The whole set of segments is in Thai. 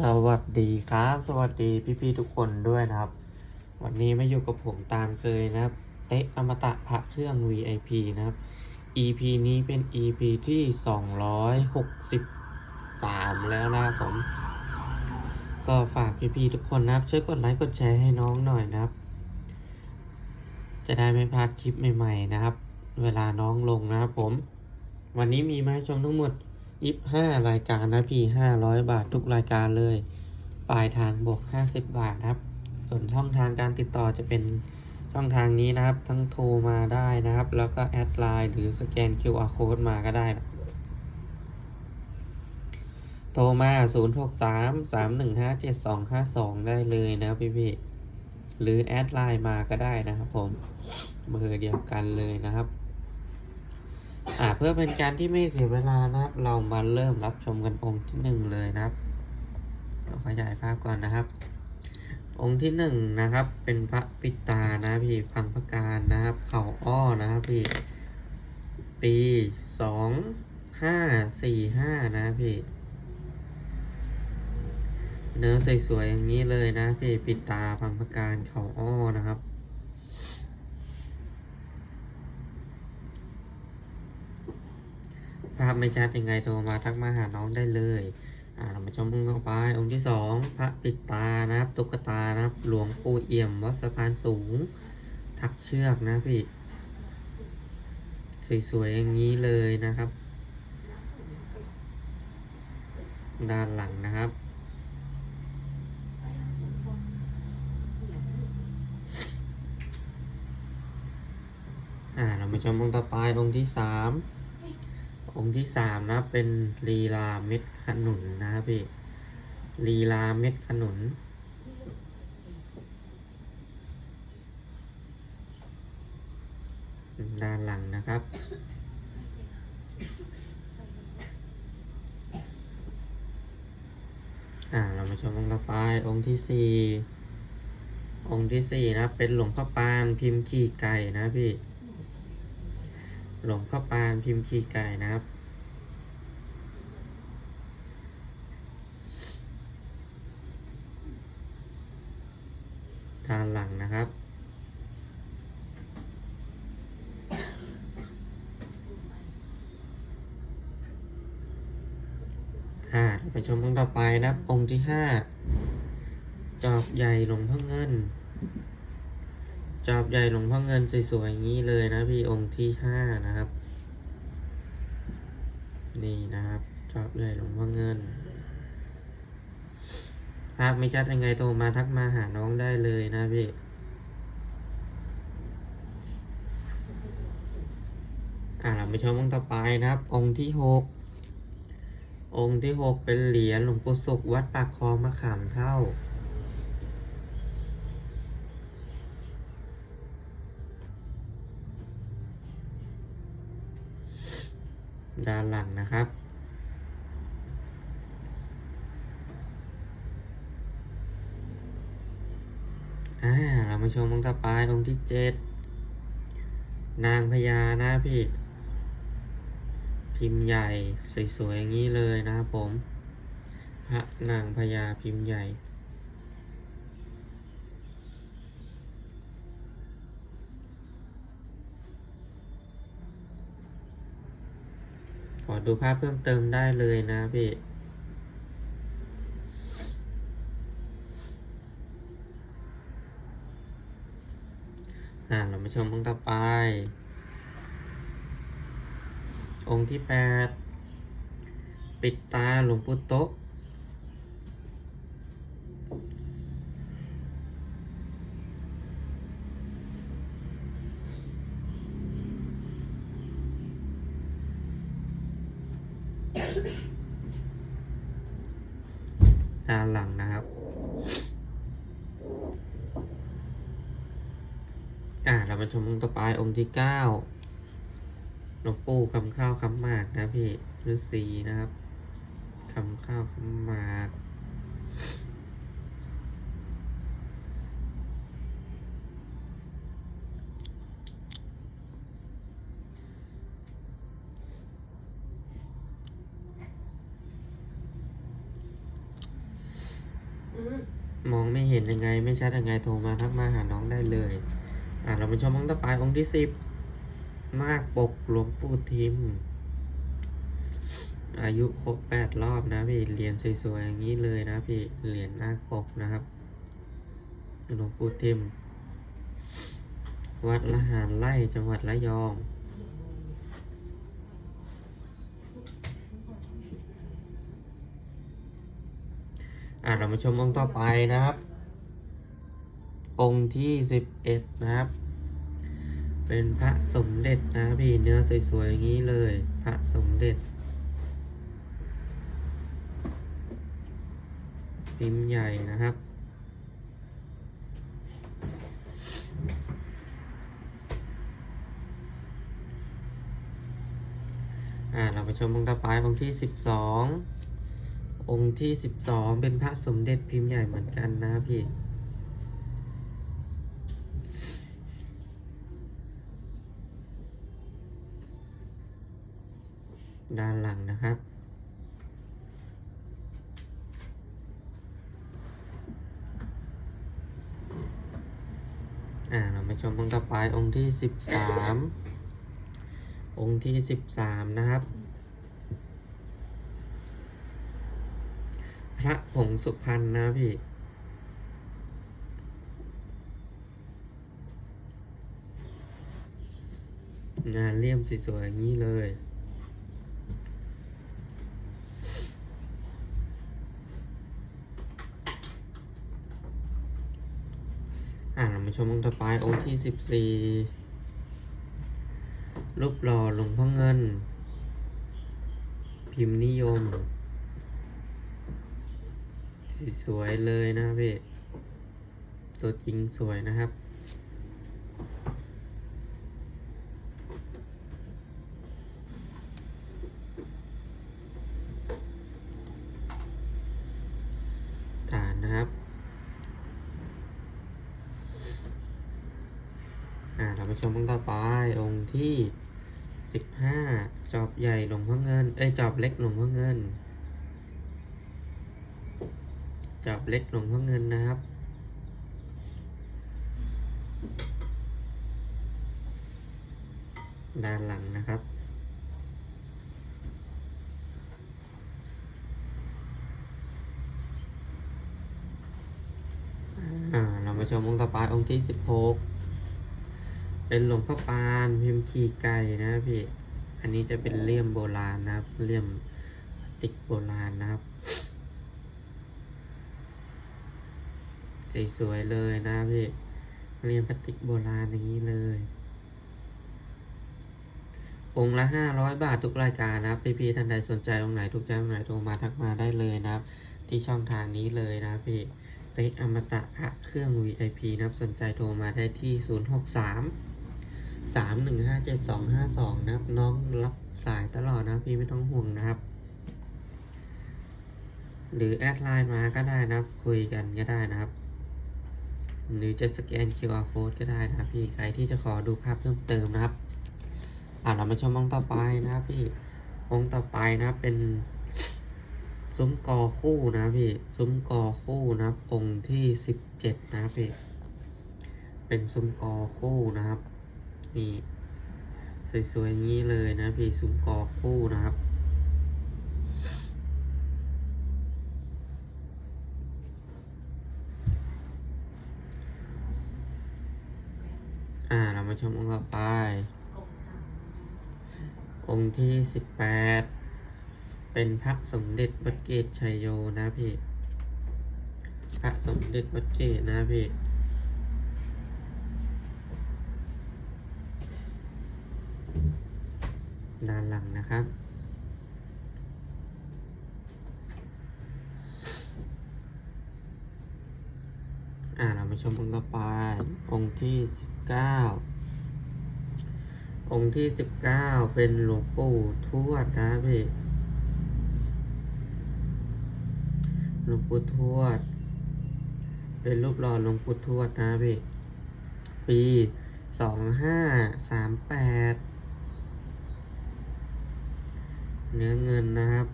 สวัสดีครับ สวัสดีพี่ๆทุกคนด้วยนะครับ วันนี้มาอยู่กับผมตามเคยนะครับ เตะอมตะพระเครื่อง VIP นะครับ EP นี้เป็น EP ที่ 263 แล้วนะครับผม ก็ฝากพี่ๆทุกคนนะครับ ช่วยกดไลค์กดแชร์ให้น้องหน่อยนะครับ จะได้ไม่พลาดคลิปใหม่ๆนะครับ เวลาน้องลงนะครับผม วันนี้มีมาให้ชมทั้งหมด 25รายการนะพี่500บาททุกรายการเลย ปลายทางบวก50บาทนะครับ ส่วนช่องทางการติดต่อจะเป็นช่องทางนี้นะครับ ทั้งโทรมาได้นะครับ แล้วก็แอดไลน์หรือสแกน QR code มาก็ได้นะโทรมา 0633157252 ได้เลยนะครับพี่ๆหรือแอดไลน์มาก็ได้นะครับผม เบอร์เดียวกันเลยนะครับ อ่าเพื่อเป็นการที่ไม่เสียเวลานะครับ เรามาเริ่มรับชมกันองค์ที่หนึ่งเลยนะครับเราขยายภาพก่อนนะครับ องค์ที่หนึ่งนะครับ เป็นพระปิตานะพี่พังพระการนะครับ เขาอ้อนะครับพี่ ปีสองห้าสี่ห้านะพี่เนื้อสวยๆอย่างนี้เลยนะพี่ปิดตาพังพระการเขาอ้อนะครับ ภาพไม่ชัดยังไงโทรมาทักมาหาน้องได้เลย อ่าเรามาชมองค์ต่อไปองค์ที่สองพระปิดตานะครับ ตุ๊กตานะครับ หลวงปู่เอี่ยมวัดสะพานสูง ถักเชือกนะพี่ สวยๆอย่างนี้เลยนะครับ ด้านหลังนะครับอ่าเรามาชมองค์ต่อไปองค์ที่สาม องค์ที่สามนะเป็นลีลาเม็ดขนุนนะครับพี่ลีลาเม็ดขนุน ด้านหลังนะครับ อ่าเรามาชมองค์ต่อไปองค์ที่สี่องค์ที่สี่นะเป็นหลวงพ่อปานพิมพ์ขี่ไก่นะพี่ หลวงพ่อปานพิมพ์ขีไก่นะครับด้านหลังนะครับอ่าไปชมองค์ต่อไปนะครับ องค์ที่ห้า จอบใหญ่หลวงพ่อเงิน จอบใหญ่หลวงพ่อเงินสวยๆอย่างนี้เลยนะพี่องค์ที่ห้านะครับ นี่นะครับ จอบใหญ่หลวงพ่อเงิน ภาพไม่ชัดยังไงโทรมาทักมาหาน้องได้เลยนะพี่อ่าเราไปชมองค์ต่อไปนะครับ องค์ที่หกองค์ที่หกเป็นเหรียญหลวงปู่ศุกร์วัดปากคลองมะขามเท่า ด้านหลังนะครับ อ่า เรามาชมองค์ต่อไปองค์ที่เจ็ดนางพญานะพี่ พิมพ์ใหญ่สวยๆอย่างนี้เลยนะครับผม พระนางพญาพิมพ์ใหญ่ ขอดูภาพเพิ่มเติมได้เลยนะพี่อ่าเรามาชมองค์ต่อไป องค์ที่แปดปิดตาหลวงปู่โต๊ะ ด้านหลังนะครับ อ่าเรามาชมองค์ต่อไปองค์ที่เก้าหลวงปู่คำข้าวคำหมากนะพี่ฤาษีนะครับคำข้าวคำหมากมมองไม่เห็นยังไงไม่ชัดยังไงโทรมาทักมาหาน้องได้เลย อ่าเรามาชมองค์ต่อไปองค์ที่สิบนาคปกหลวงปู่ทิม อายุครบแปดรอบนะพี่เหรียญสวยๆอย่างนี้เลยนะพี่เหรียญนาคปกนะครับหลวงปู่ทิม วัดละหารไร่จังหวัดระยองอ่าเรามาชมองค์ต่อไปนะครับ องค์ที่สิบเอ็ดนะครับ เป็นพระสมเด็จนะพี่เนื้อสวยๆอย่างนี้เลย พระสมเด็จ พิมพ์ใหญ่นะครับอ่าเราไปชมองค์ต่อไปองค์ที่สิบสององค์ที่สิบสองเป็นพระสมเด็จพิมพ์ใหญ่เหมือนกันนะพี่ ด้านหลังนะครับ อ่า เรามาชมองค์ต่อไปองค์ที่สิบสามองค์ที่สิบสามนะครับ พระผงสุพรรณนะพี่งานเลี่ยมสวยๆอย่างนี้เลย อ่าเรามา ชมองค์ต่อไปองค์ที่สิบสี่รูปหล่อหลวงพ่อเงิน พิมพ์นิยม สวยเลยนะพี่ ตัวจริงสวยนะครับ ฐานนะครับ อ่า เรา มาชมองต่อไปองค์ที่สิบห้าจอบใหญ่หลวงพ่อเงิน เอ้ยจอบเล็กหลวงพ่อเงิน จอบเล็กหลวงพ่อเงินนะครับ ด้านหลังนะครับอ่าเรามาชมองค์ต่อไปองค์ที่สิบหก เป็นหลวงพ่อปานพิมพ์ขีไก่นะพี่ อันนี้จะเป็นเลี่ยมโบราณนะครับ เลี่ยมติกโบราณนะครับ สวยๆเลยนะพี่เรียนพลาสติกโบราณอย่างนี้เลย องค์ละห้าร้อยบาททุกรายการนะครับ พี่ๆท่านใดสนใจองค์ไหนทุกใจองค์ไหนโทรมาทักมาได้เลยนะครับ ที่ช่องทางนี้เลยนะพี่เต็กอมตะพระเครื่อง VIP นะครับ สนใจโทรมาได้ที่ 0 6 3 3 1 5 7 2 5 2นะครับน้องรับสายตลอดนะพี่ไม่ต้องห่วงนะครับ หรือแอดไลน์มาก็ได้นะครับ คุยกันก็ได้นะครับ หรือจะสแกน QR code ก็ได้นะครับพี่ใครที่จะขอดูภาพเพิ่มเติมนะครับ อ่าเรามาชมองค์ต่อไปนะครับพี่องค์ต่อไปนะครับเป็นซุ้มกอคู่นะพี่ซุ้มกอคู่นะครับ องค์ที่สิบเจ็ดนะพี่เป็นซุ้มกอคู่นะครับ นี่สวยๆอย่างนี้เลยนะพี่ซุ้มกอคู่นะครับ อ่าเรามาชมองค์ต่อไป องค์ที่สิบแปดเป็นพระสมเด็จวัดเกตชัยโยนะพี่ พระสมเด็จวัดเกตนะพี่ ด้านหลังนะครับ อ่าเรามาชมองค์ต่อไป องค์ที่สิบเก้าองค์ที่สิบเก้าเป็นหลวงปู่ทวดนะพี่หลวงปู่ทวด เป็นรูปหล่อหลวงปู่ทวดนะพี่ปีสองห้าสามแปด เนื้อเงินนะครับ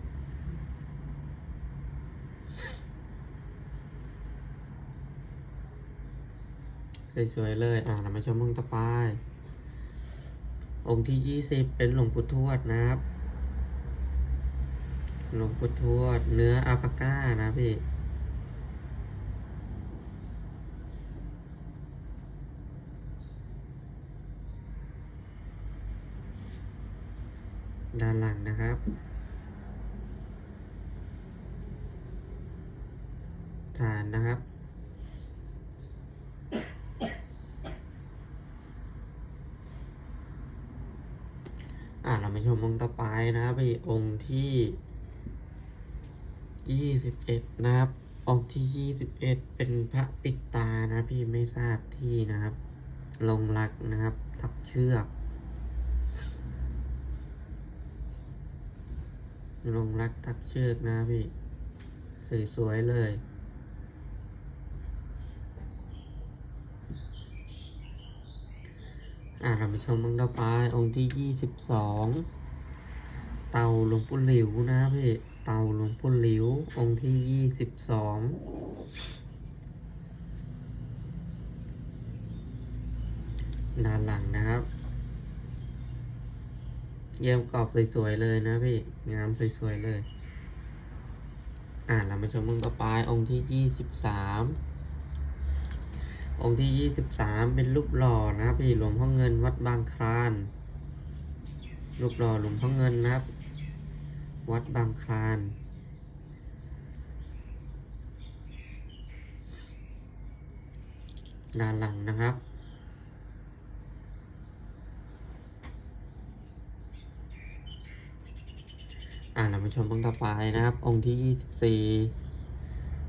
สวยๆเลย อ่าเรามาชมองต่อายองค์ที่ยี่สิบเป็นหลวงปู่ทวดนะครับ หลวงปู่ทวด เนื้ออัปาก้านะพี่ ด้านหลังนะครับ ฐานนะครับ อ่าเรามาชมองค์ต่อไปนะครับพี่องค์ที่ยี่สิบเอ็ดนะครับ องค์ที่ยี่สิบเอ็ดเป็นพระปิดตานะพี่ไม่ทราบที่นะครับ ลงรักนะครับทักเชือก ลงรักทักเชือกนะพี่สวยๆเลยอ่าเราไปชมองค์ต่อไปองค์ที่ยี่สิบสองเตาหลวงปู่หลิวนะพี่เตาหลวงปู่หลิวองค์ที่ยี่สิบสองด้านหลังนะครับ เยี่ยมกรอบสวยๆเลยนะพี่ งามสวยๆเลย อ่าเรามาชมองค์ต่อไปองค์ที่ยี่สิบสามองค์ที่ยี่สิบสามเป็นรูปหล่อนะครับพี่หลวงพ่อเงินวัดบางคลาน รูปหล่อหลวงพ่อเงินนะครับ วัดบางคลานด้านหลังนะครับ อ่านำมาชมองค์ต่อไปนะครับ องค์ที่ยี่สิบสี่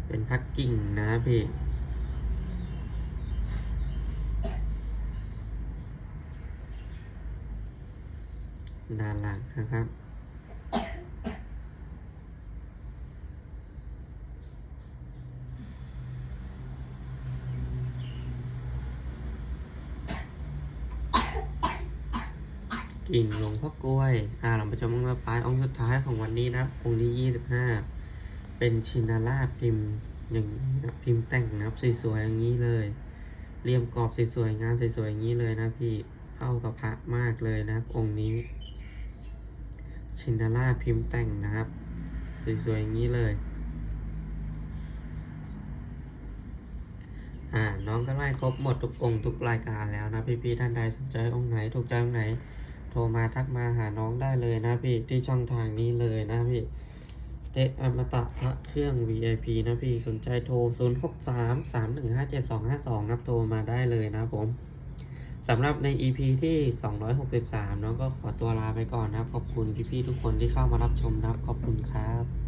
เป็นพักกิ่งนะครับพี่ด้านหลังนะครับ กิ่งหลวงพ่อกล้วย อ่าเราไปชมองค์ต่อไปองค์สุดท้ายของวันนี้นะครับองค์ที่ยี่สิบห้าเป็นชินาราพิมพ์อย่างนี้นะพิมพ์แต่งนะครับสวยๆอย่างนี้เลยเรียมกรอบสวยๆงานสวยๆอย่างนี้เลยนะพี่เข้ากับพระมากเลยนะครับ องค์นี้ ชินาราพิมพ์แต่งนะครับสวยๆอย่างนี้เลย อ่าน้องก็ไล่ครบหมดทุกองค์ทุกรายการแล้วนะพี่ๆท่านใดสนใจองค์ไหนถูกใจองค์ไหน โทรมาทักมาหาน้องได้เลยนะพี่ที่ช่องทางนี้เลยนะพี่เตะอมตะพระเครื่อง VIP นะพี่สนใจโทร 0 6 3 3 1 5 7 2 5 2 นับโทรมาได้เลยนะผมสำหรับใน EP ที่ 263 น้องก็ขอตัวลาไปก่อนนะครับ ขอบคุณพี่ๆทุกคนที่เข้ามารับชมนะครับ ขอบคุณครับ